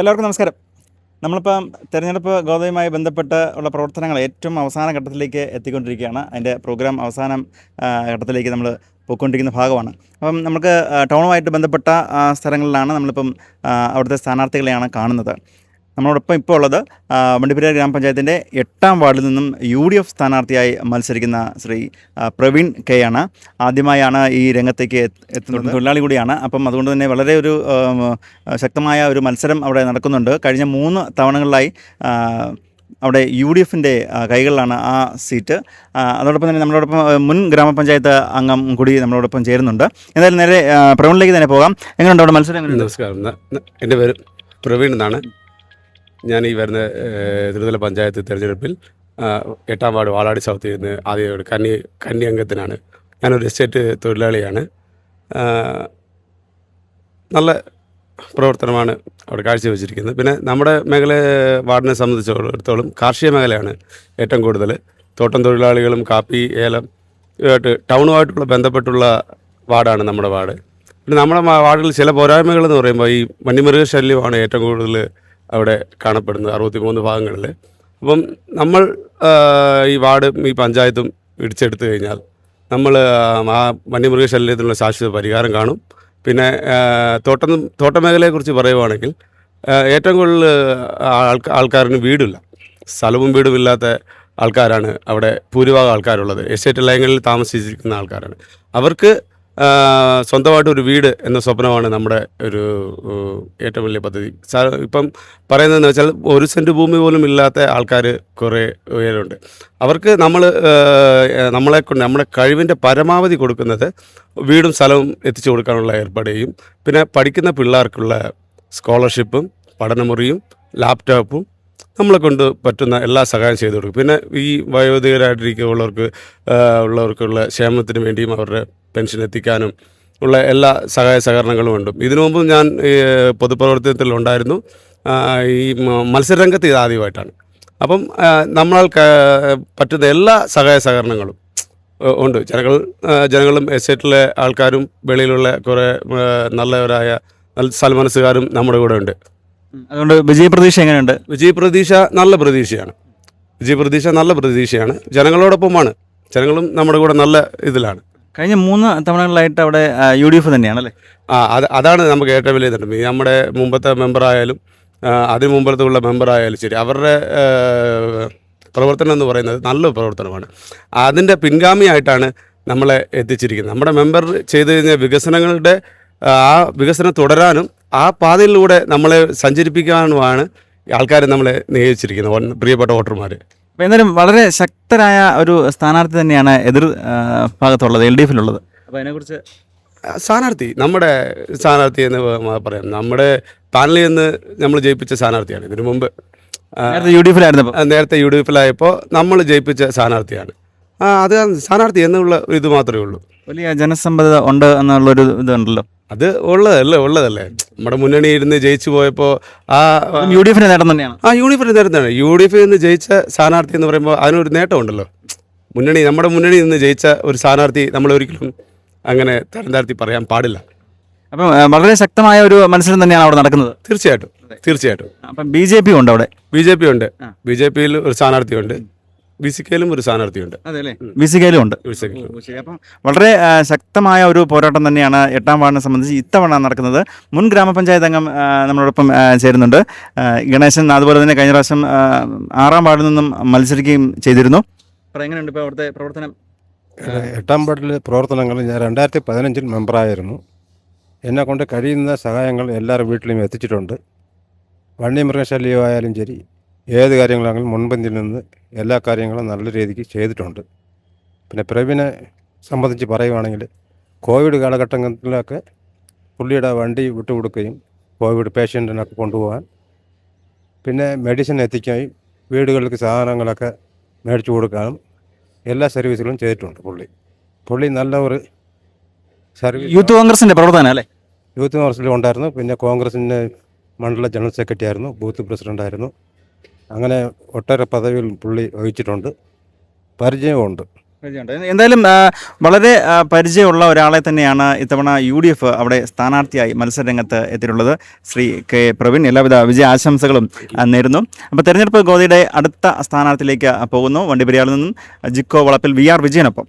എല്ലാവർക്കും നമസ്കാരം. നമ്മളിപ്പം തെരഞ്ഞെടുപ്പ് ഗോതയുമായി ബന്ധപ്പെട്ട് ഉള്ള പ്രവർത്തനങ്ങൾ ഏറ്റവും അവസാന ഘട്ടത്തിലേക്ക് എത്തിക്കൊണ്ടിരിക്കുകയാണ്. അതിന്റെ പ്രോഗ്രാം അവസാനം ഘട്ടത്തിലേക്ക് നമ്മൾ പോയിക്കൊണ്ടിരിക്കുന്ന ഭാഗമാണ്. അപ്പം നമുക്ക് ടൗണുമായിട്ട് ബന്ധപ്പെട്ട സ്ഥലങ്ങളിലാണ് നമ്മളിപ്പം അവിടുത്തെ സ്ഥാനാർത്ഥികളെയാണ് കാണുന്നത്. നമ്മളോടൊപ്പം ഇപ്പോൾ ഉള്ളത് വണ്ടിപ്പെരിയാർ ഗ്രാമപഞ്ചായത്തിന്റെ എട്ടാം വാർഡിൽ നിന്നും യു ഡി എഫ് സ്ഥാനാർത്ഥിയായി മത്സരിക്കുന്ന ശ്രീ പ്രവീൺ കെ ആണ്. ആദ്യമായാണ് ഈ രംഗത്തേക്ക് എത്തുന്ന എത്തുന്നത്. തൊഴിലാളി കൂടിയാണ്. അപ്പം അതുകൊണ്ട് തന്നെ വളരെ ഒരു ശക്തമായ ഒരു മത്സരം അവിടെ നടക്കുന്നുണ്ട്. കഴിഞ്ഞ മൂന്ന് തവണകളിലായി അവിടെ യു ഡി എഫിന്റെ കൈകളിലാണ് ആ സീറ്റ്. അതോടൊപ്പം തന്നെ നമ്മളോടൊപ്പം മുൻ ഗ്രാമപഞ്ചായത്ത് അംഗം കൂടി നമ്മളോടൊപ്പം ചേരുന്നുണ്ട്. എന്തായാലും നേരെ പ്രവീണിലേക്ക് തന്നെ പോകാം. എങ്ങനെയുണ്ട് അവിടെ മത്സരം നമസ്കാരം. എന്റെ പേര് പ്രവീൺ എന്നാണ്. ഞാൻ ഈ വരുന്ന ത്രിതല പഞ്ചായത്ത് തിരഞ്ഞെടുപ്പിൽ എട്ടാം വാർഡ് വാളാടി സൗത്തിൽ നിന്ന് ആദ്യം കന്നി കന്നി അംഗത്തിനാണ്. ഞാനൊരു എസ്റ്റേറ്റ് തൊഴിലാളിയാണ്. നല്ല പ്രവർത്തനമാണ് അവിടെ കാഴ്ചവെച്ചിരിക്കുന്നത്. പിന്നെ നമ്മുടെ മേഖല വാർഡിനെ സംബന്ധിച്ചിടത്തോളം കാർഷിക മേഖലയാണ് ഏറ്റവും കൂടുതൽ. തോട്ടം തൊഴിലാളികളും കാപ്പി ഏലം ഇതുമായിട്ട് ടൗണുമായിട്ടുള്ള ബന്ധപ്പെട്ടുള്ള വാർഡാണ് നമ്മുടെ വാർഡ്. പിന്നെ നമ്മുടെ വാർഡിൽ ചില പോരായ്മകൾ എന്ന് പറയുമ്പോൾ ഈ വന്യമൃഗശല്യമാണ് ഏറ്റവും കൂടുതൽ അവിടെ കാണപ്പെടുന്നത് അറുപത്തിമൂന്ന് ഭാഗങ്ങളിൽ അപ്പം നമ്മൾ ഈ വാർഡും ഈ പഞ്ചായത്തും ഇടിച്ചെടുത്തു കഴിഞ്ഞാൽ നമ്മൾ ആ വന്യമൃഗ ശല്യത്തിനുള്ള ശാശ്വത പരിഹാരം കാണും. പിന്നെ തോട്ടം തോട്ടമേഖലയെക്കുറിച്ച് പറയുവാണെങ്കിൽ ഏറ്റവും കൂടുതൽ ആൾക്കാ ആൾക്കാരിന് വീടില്ല. സ്ഥലവും വീടും ഇല്ലാത്ത ആൾക്കാരാണ് അവിടെ ഭൂരിഭാഗം ആൾക്കാരുള്ളത്. എസ്റ്റേറ്റ് ലൈനുകളിൽ താമസിച്ചിരിക്കുന്ന ആൾക്കാരാണ്. അവർക്ക് സ്വന്തമായിട്ട് ഒരു വീട് എന്ന സ്വപ്നമാണ് നമ്മുടെ ഒരു ഏറ്റവും വലിയ പദ്ധതി. സാർ ഇപ്പം പറയുന്നതെന്ന് വെച്ചാൽ ഒരു സെന്റ് ഭൂമി പോലും ഇല്ലാത്ത ആൾക്കാർ കുറേ പേരുണ്ട് അവർക്ക് നമ്മൾ നമ്മളെ കൊണ്ട് നമ്മുടെ കഴിവിന്റെ പരമാവധി കൊടുക്കുന്നത് വീടും സ്ഥലവും എത്തിച്ചു കൊടുക്കാനുള്ള ഏർപ്പാട് ചെയ്യും പിന്നെ പഠിക്കുന്ന പിള്ളേർക്കുള്ള സ്കോളർഷിപ്പും പഠനമുറിയും ലാപ്ടോപ്പും നമ്മളെ കൊണ്ട് പറ്റുന്ന എല്ലാ സഹായം ചെയ്തു കൊടുക്കും. പിന്നെ ഈ വയോധികരായിട്ടിരിക്കുള്ളവർക്ക് ഉള്ളവർക്കുള്ള ക്ഷേമത്തിന് വേണ്ടിയും അവരുടെ പെൻഷൻ എത്തിക്കാനും ഉള്ള എല്ലാ സഹായ സഹകരണങ്ങളും ഉണ്ട്. ഇതിനു മുമ്പ് ഞാൻ പൊതുപ്രവർത്തനത്തിൽ ഉണ്ടായിരുന്നു ഈ മത്സരരംഗത്ത് ഇത് ആദ്യമായിട്ടാണ്. അപ്പം നമ്മളാൽ പറ്റുന്ന എല്ലാ സഹായ സഹകരണങ്ങളും ഉണ്ട്. ജനങ്ങൾ ജനങ്ങളും എസ്റ്റേറ്റിലെ ആൾക്കാരും വെളിയിലുള്ള കുറേ നല്ലവരായ നല്ല സൽമനസ്സുകാരും നമ്മുടെ കൂടെ ഉണ്ട്. അതുകൊണ്ട് വിജയ പ്രതീക്ഷ എങ്ങനെയുണ്ട്? വിജയ പ്രതീക്ഷ നല്ല പ്രതീക്ഷയാണ്. വിജയ പ്രതീക്ഷ നല്ല പ്രതീക്ഷയാണ്. ജനങ്ങളോടൊപ്പമാണ്. ജനങ്ങളും നമ്മുടെ കൂടെ നല്ല ഇതിലാണ്. കഴിഞ്ഞ മൂന്ന് തവണകളിലായിട്ട് അവിടെ യു ഡി എഫ് തന്നെയാണ് അല്ലേ ആ അത് അതാണ് നമുക്ക് ഏറ്റവും വലിയ ഈ നമ്മുടെ മുമ്പത്തെ മെമ്പറായാലും അതിന് മുമ്പത്തുള്ള മെമ്പറായാലും ശരി അവരുടെ പ്രവർത്തനം എന്ന് പറയുന്നത് നല്ല പ്രവർത്തനമാണ്. അതിന്റെ പിൻഗാമിയായിട്ടാണ് നമ്മളെ എത്തിച്ചിരിക്കുന്നത്. നമ്മുടെ മെമ്പർ ചെയ്തു കഴിഞ്ഞ വികസനങ്ങളുടെ ആ വികസനം തുടരാനും ആ പാതയിലൂടെ നമ്മളെ സഞ്ചരിപ്പിക്കാനുമാണ് ആൾക്കാർ നമ്മളെ നിയോഗിച്ചിരിക്കുന്നത് പ്രിയപ്പെട്ട വോട്ടർമാർ അപ്പോൾ എന്തായാലും വളരെ ശക്തരായ ഒരു സ്ഥാനാർത്ഥി തന്നെയാണ് എതിർ ഭാഗത്തുള്ളത് എൽ ഡി എഫിലുള്ളത്. അപ്പോൾ അതിനെക്കുറിച്ച് സ്ഥാനാർത്ഥി. നമ്മുടെ സ്ഥാനാർത്ഥി എന്ന് പറയാം. നമ്മുടെ പാനലിൽ നിന്ന് നമ്മൾ ജയിപ്പിച്ച സ്ഥാനാർത്ഥിയാണ്. ഇതിനു മുമ്പ് നേരത്തെ യു ഡി എഫിലായിരുന്നു നേരത്തെ യു ഡി എഫിലായപ്പോൾ നമ്മൾ ജയിപ്പിച്ച സ്ഥാനാർത്ഥിയാണ്. ആ അത് സ്ഥാനാർത്ഥി എന്നുള്ള ഒരു ഇത് മാത്രമേ ഉള്ളൂ. വലിയ ജനസമ്മത ഉണ്ട് എന്നുള്ളൊരു ഇതുണ്ടല്ലോ. അത് ഉള്ളതല്ലേ ഉള്ളതല്ലേ? നമ്മുടെ മുന്നണി ഇരുന്ന് ജയിച്ചു പോയപ്പോൾ ആ യു ഡി എഫിന്റെ നേട്ടം തന്നെയാണ്. ആ യൂണിഫിന് നേരത്താണ് യു ഡി എഫിൽ നിന്ന് ജയിച്ച സ്ഥാനാർത്ഥി എന്ന് പറയുമ്പോൾ അതിനൊരു നേട്ടമുണ്ടല്ലോ മുന്നണി നമ്മുടെ മുന്നണി നിന്ന് ജയിച്ച ഒരു സ്ഥാനാർത്ഥി നമ്മൾ ഒരിക്കലും അങ്ങനെ തരം താഴ്ത്തി പറയാൻ പാടില്ല. അപ്പം വളരെ ശക്തമായ ഒരു മത്സരം തന്നെയാണ് അവിടെ നടക്കുന്നത്. തീർച്ചയായിട്ടും തീർച്ചയായിട്ടും. അപ്പം ബി ജെ പി ഉണ്ട് അവിടെ. ബി ജെ പി ഉണ്ട്. ബി ജെ പിയിൽ ഒരു സ്ഥാനാർത്ഥിയുണ്ട്. ബി സി കെയിലും ഒരു സ്ഥാനാർത്ഥിയുണ്ട് വിസിക്കയിലും ഉണ്ട്. അപ്പം വളരെ ശക്തമായ ഒരു പോരാട്ടം തന്നെയാണ് എട്ടാം വാർഡിനെ സംബന്ധിച്ച് ഇത്തവണ നടക്കുന്നത്. മുൻ ഗ്രാമപഞ്ചായത്ത് അംഗം നമ്മളോടൊപ്പം ചേരുന്നുണ്ട്. ഗണേശൻ അതുപോലെ തന്നെ കഴിഞ്ഞ പ്രാവശ്യം ആറാം വാർഡിൽ നിന്നും മത്സരിക്കുകയും ചെയ്തിരുന്നു. എങ്ങനെയുണ്ട് ഇപ്പോൾ അവിടുത്തെ പ്രവർത്തനം? എട്ടാം വാർഡിലെ പ്രവർത്തനങ്ങൾ ഞാൻ രണ്ടായിരത്തി പതിനഞ്ചിൽ മെമ്പറായിരുന്നു. എന്നെ കൊണ്ട് കഴിയുന്ന സഹായങ്ങൾ എല്ലാവരും വീട്ടിലും എത്തിച്ചിട്ടുണ്ട്. വന്യമൃഗശല്യമായാലും ശരി ഏത് കാര്യങ്ങളാണെങ്കിലും മുൻപന്തിയിൽ നിന്ന് എല്ലാ കാര്യങ്ങളും നല്ല രീതിക്ക് ചെയ്തിട്ടുണ്ട്. പിന്നെ പ്രവീനെ സംബന്ധിച്ച് പറയുവാണെങ്കിൽ കോവിഡ് കാലഘട്ടങ്ങളിലൊക്കെ പുള്ളിയുടെ വണ്ടി വിട്ടുകൊടുക്കുകയും കോവിഡ് പേഷ്യന്റിനൊക്കെ കൊണ്ടുപോകാൻ പിന്നെ മെഡിസിൻ എത്തിക്കുകയും വീടുകളിലേക്ക് സാധനങ്ങളൊക്കെ മേടിച്ചു കൊടുക്കാനും എല്ലാ സർവീസുകളും ചെയ്തിട്ടുണ്ട് പുള്ളി. പുള്ളി നല്ല ഒരു സർവീസ് യൂത്ത് കോൺഗ്രസിന്റെ പ്രവർത്തനം അല്ലേ? യൂത്ത് കോൺഗ്രസിലും ഉണ്ടായിരുന്നു. പിന്നെ കോൺഗ്രസിന്റെ മണ്ഡല ജനറൽ സെക്രട്ടറി ആയിരുന്നു. ബൂത്ത് പ്രസിഡന്റ് ആയിരുന്നു അങ്ങനെ ഒട്ടേറെ പദവിയിൽ പുള്ളി വഹിച്ചിട്ടുണ്ട്. പരിചയമുണ്ട്. എന്തായാലും വളരെ പരിചയമുള്ള ഒരാളെ തന്നെയാണ് ഇത്തവണ യു ഡി എഫ് അവിടെ സ്ഥാനാർത്ഥിയായി മത്സരരംഗത്ത് എത്തിയിട്ടുള്ളത് ശ്രീ കെ. പ്രവീൺ. എല്ലാവിധ വിജയ ആശംസകളും നേരുന്നു. അപ്പോൾ തെരഞ്ഞെടുപ്പ് ഗോതയുടെ അടുത്ത സ്ഥാനാർത്ഥിയിലേക്ക് പോകുന്നു. വണ്ടിപ്പെരിയാറിൽ നിന്നും ജിക്കോ വളപ്പിൽ വി ആർ വിജയനൊപ്പം.